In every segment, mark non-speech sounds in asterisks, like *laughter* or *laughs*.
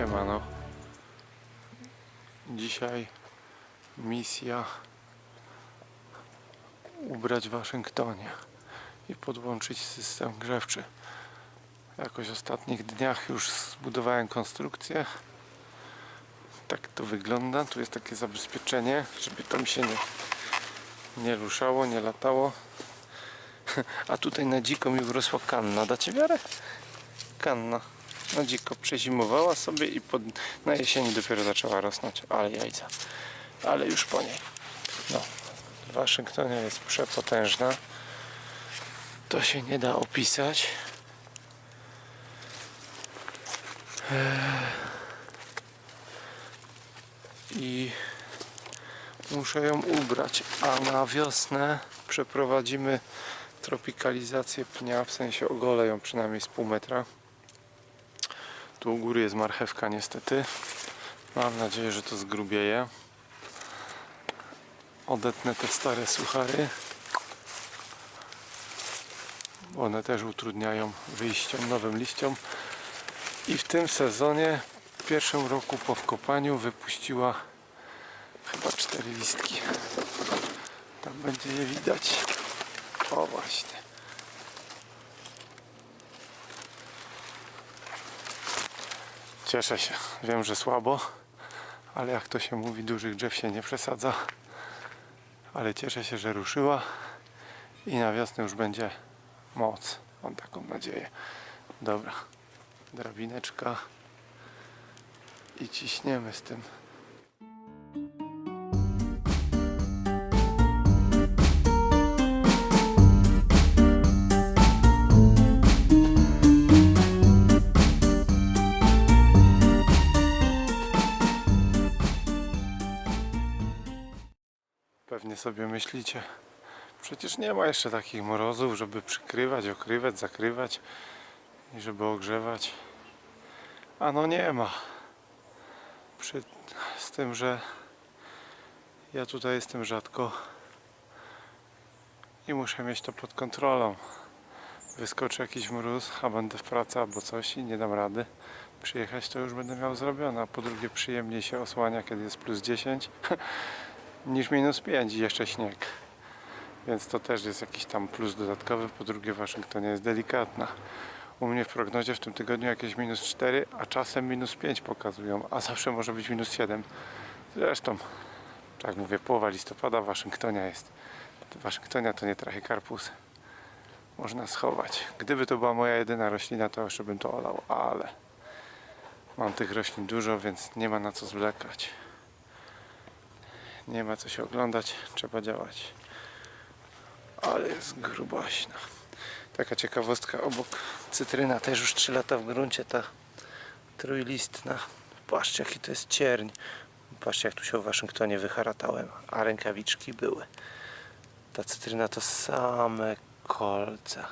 Siemano. Dzisiaj misja ubrać w Waszyngtonie i podłączyć system grzewczy. Jakoś w ostatnich dniach już zbudowałem konstrukcję. Tak to wygląda. Tu jest takie zabezpieczenie, żeby to mi się nie, nie ruszało, nie latało. *laughs* A tutaj na dziko mi urosła kanna. Dacie wiarę? Kanna. Na dziko przezimowała sobie i pod, na jesieni dopiero zaczęła rosnąć. Ale jajca. Ale już po niej. No. W Waszyngtonie jest przepotężna. To się nie da opisać. I muszę ją ubrać, a na wiosnę przeprowadzimy tropikalizację pnia, w sensie ogolę ją przynajmniej z pół metra. Tu u góry jest marchewka niestety. Mam nadzieję, że to zgrubieje. Odetnę te stare suchary. One też utrudniają wyjściom nowym liściom. I w tym sezonie, w pierwszym roku po wkopaniu, wypuściła chyba cztery listki. Tam będzie je widać. O właśnie. Cieszę się. Wiem, że słabo, ale jak to się mówi, dużych drzew się nie przesadza. Ale cieszę się, że ruszyła i na wiosnę już będzie moc. Mam taką nadzieję. Dobra. Drabineczka i ciśniemy z tym. Sobie myślicie, przecież nie ma jeszcze takich morozów, żeby przykrywać, okrywać, zakrywać i żeby ogrzewać. A no nie ma. Przy, z tym, że ja tutaj jestem rzadko i muszę mieć to pod kontrolą. Wyskoczy jakiś mróz, a będę w pracy albo coś i nie dam rady przyjechać, to już będę miał zrobione. A po drugie przyjemniej się osłania, kiedy jest plus 10 *laughs* niż minus 5 i jeszcze śnieg. Więc to też jest jakiś tam plus dodatkowy. Po drugie, w Waszyngtonie jest delikatna. U mnie w prognozie w tym tygodniu jakieś minus 4, a czasem minus 5 pokazują, a zawsze może być minus 7. Zresztą, tak mówię, połowa listopada w Waszyngtonie jest. W Waszyngtonie to nie trachykarpus. Można schować. Gdyby to była moja jedyna roślina, to jeszcze bym to olał, ale mam tych roślin dużo, więc nie ma na co zwlekać. Nie ma co się oglądać, trzeba działać. Ale jest grubaśna. Taka ciekawostka obok cytryna też już 3 lata w gruncie ta trójlistna. Patrzcie jaki to jest cierń. Patrzcie jak tu się w Waszyngtonie wyharatałem, a rękawiczki były. Ta cytryna to same kolce.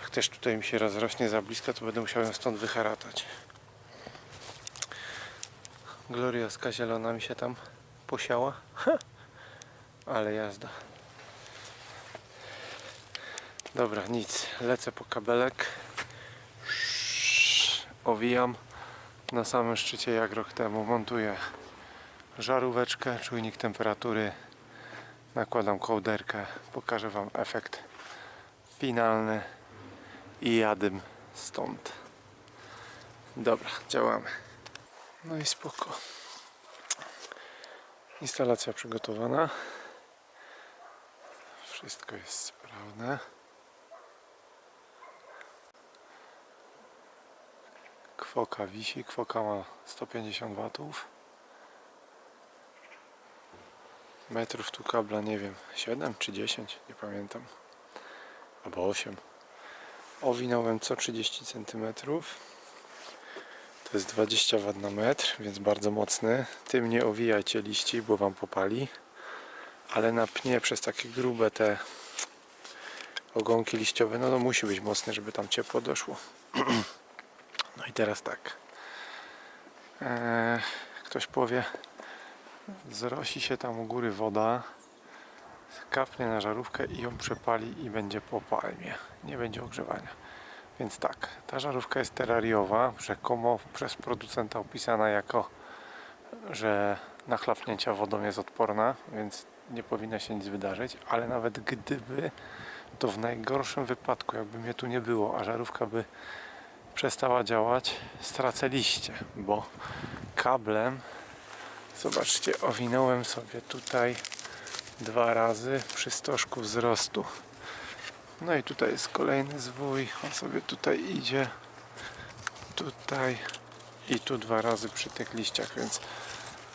Jak też tutaj mi się rozrośnie za blisko, to będę musiał ją stąd wyharatać. Glorioska zielona mi się tam posiała. *laughs* Ale jazda. Dobra, nic. Lecę po kabelek. Owijam. Na samym szczycie jak rok temu montuję żaróweczkę, czujnik temperatury. Nakładam kołderkę. Pokażę Wam efekt finalny i jadym stąd. Dobra, działamy. No i spoko. Instalacja przygotowana. Wszystko jest sprawne. Kwoka wisi. Kwoka ma 150 watów. Metrów tu kabla nie wiem, 7 czy 10, nie pamiętam. Albo 8. Owinąłem co 30 cm. To jest 20 W na metr, więc bardzo mocny. Tym nie owijajcie liści, bo wam popali. Ale na pnie przez takie grube te ogonki liściowe, no to musi być mocny, żeby tam ciepło doszło. *clears throat* No i teraz tak. Eee, ktoś powie, zrosi się tam u góry woda, kapnie na żarówkę i ją przepali i będzie po palmie. Nie będzie ogrzewania. Więc tak, ta żarówka jest terrariowa, rzekomo przez producenta opisana jako, że na chlapnięcia wodą jest odporna, więc nie powinno się nic wydarzyć, ale nawet gdyby, to w najgorszym wypadku, jakby mnie tu nie było, a żarówka by przestała działać, stracę liście, bo kablem, zobaczcie, owinąłem sobie tutaj dwa razy przy stożku wzrostu. No i tutaj jest kolejny zwój, on sobie tutaj idzie, tutaj i tu dwa razy przy tych liściach, więc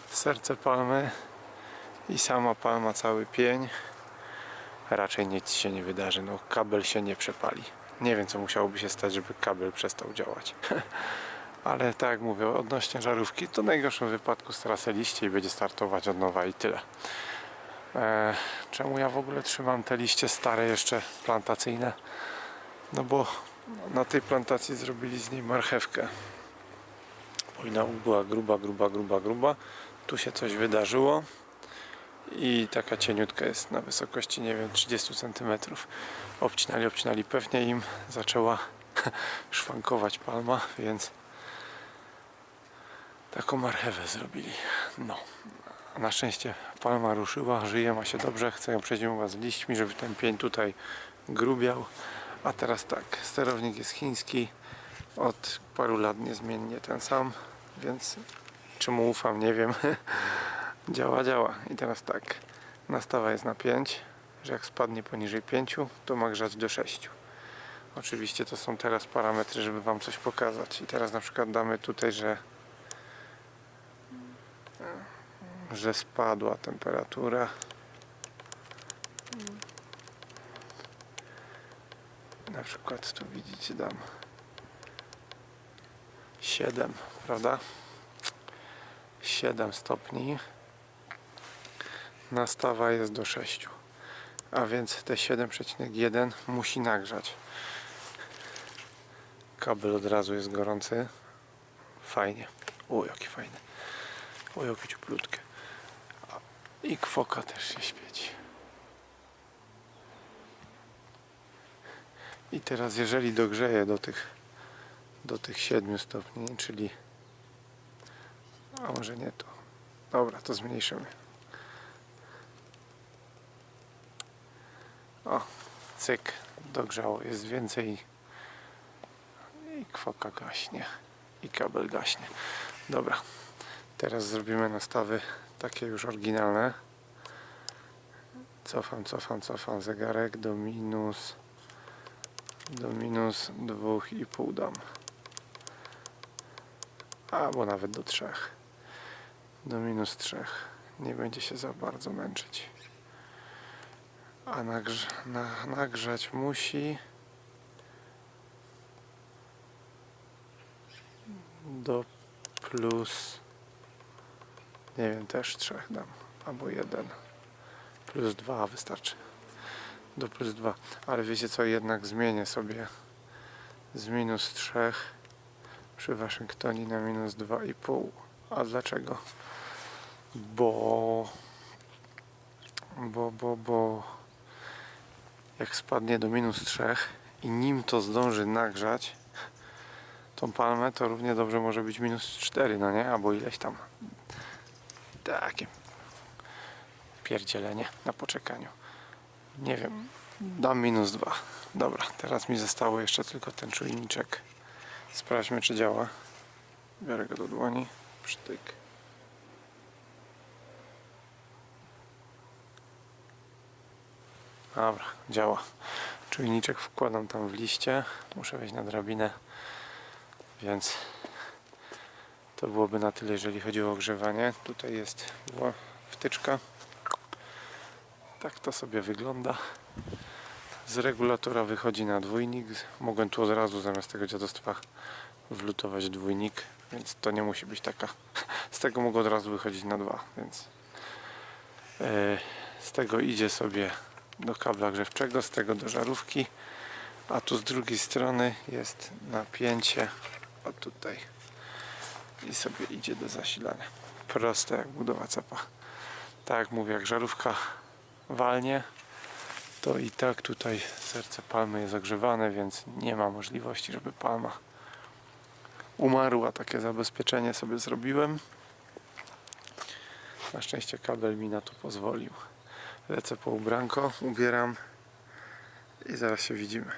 serce palmy i sama palma cały pień. Raczej nic się nie wydarzy, no kabel się nie przepali. Nie wiem co musiałoby się stać, żeby kabel przestał działać. *laughs* Ale tak jak mówię, odnośnie żarówki, to w najgorszym wypadku stracę liście i będzie startować od nowa i tyle. E, czemu ja w ogóle trzymam te liście stare jeszcze plantacyjne? No bo na tej plantacji zrobili z niej marchewkę. Powinna była gruba, gruba, gruba, gruba. Tu się coś wydarzyło i taka cieniutka jest na wysokości, nie wiem, 30 cm. Obcinali, obcinali, pewnie im zaczęła *laughs* szwankować palma, więc taką marchewę zrobili. No. Na szczęście palma ruszyła, żyje, ma się dobrze, chcę ją przezimować z liśćmi, żeby ten pień tutaj grubiał. A teraz tak, sterownik jest chiński, od paru lat niezmiennie ten sam, więc czy mu ufam, nie wiem. *laughs* działa, działa. I teraz tak, nastawa jest na 5, że jak spadnie poniżej 5, to ma grzać do 6. Oczywiście to są teraz parametry, żeby Wam coś pokazać. I teraz na przykład damy tutaj, że że spadła temperatura. Na przykład tu widzicie dam 7, prawda? 7 stopni. Nastawa jest do 6. A więc te 7,1 musi nagrzać. Kabel od razu jest gorący. Fajnie. O, jaki fajny. O, jakie cieplutkie. I kwoka też się świeci. I teraz jeżeli dogrzeję do tych do tych 7 stopni, czyli a może nie to. Dobra, to zmniejszymy. O, cyk, dogrzało, jest więcej i kwoka gaśnie i kabel gaśnie. Dobra, teraz zrobimy nastawy takie już oryginalne. Cofam, cofam, cofam zegarek do minus do minus 2,5 dam. Albo nawet do 3. Do minus 3. Nie będzie się za bardzo męczyć. A na nagrzać musi do plus nie wiem, też 3 dam. Albo 1. Plus 2 wystarczy. Do plus 2. Ale wiecie co, jednak zmienię sobie z minus 3 przy Waszyngtonie na minus 2,5. A dlaczego? Bo bo, bo, bo jak spadnie do minus 3 i nim to zdąży nagrzać tą palmę, to równie dobrze może być minus 4, no nie? Albo ileś tam. Takie pierdzielenie na poczekaniu. Nie wiem, dam minus 2. Dobra, teraz mi zostało jeszcze tylko ten czujniczek. Sprawdźmy, czy działa. Biorę go do dłoni. Sztyk. Dobra, działa. Czujniczek wkładam tam w liście. Muszę wejść na drabinę, więc to byłoby na tyle, jeżeli chodzi o ogrzewanie. Tutaj jest wtyczka. Tak to sobie wygląda. Z regulatora wychodzi na dwójnik. Mogłem tu od razu zamiast tego dziadostwa wlutować dwójnik, więc to nie musi być taka. Z tego mogę od razu wychodzić na dwa, więc e, z tego idzie sobie do kabla grzewczego, z tego do żarówki, a tu z drugiej strony jest napięcie o tutaj i sobie idzie do zasilania. Proste jak budowa cepa. Tak jak mówię, jak żarówka walnie, to i tak tutaj serce palmy jest ogrzewane, więc nie ma możliwości, żeby palma umarła. Takie zabezpieczenie sobie zrobiłem. Na szczęście kabel mi na to pozwolił. Lecę po ubranko, ubieram i zaraz się widzimy.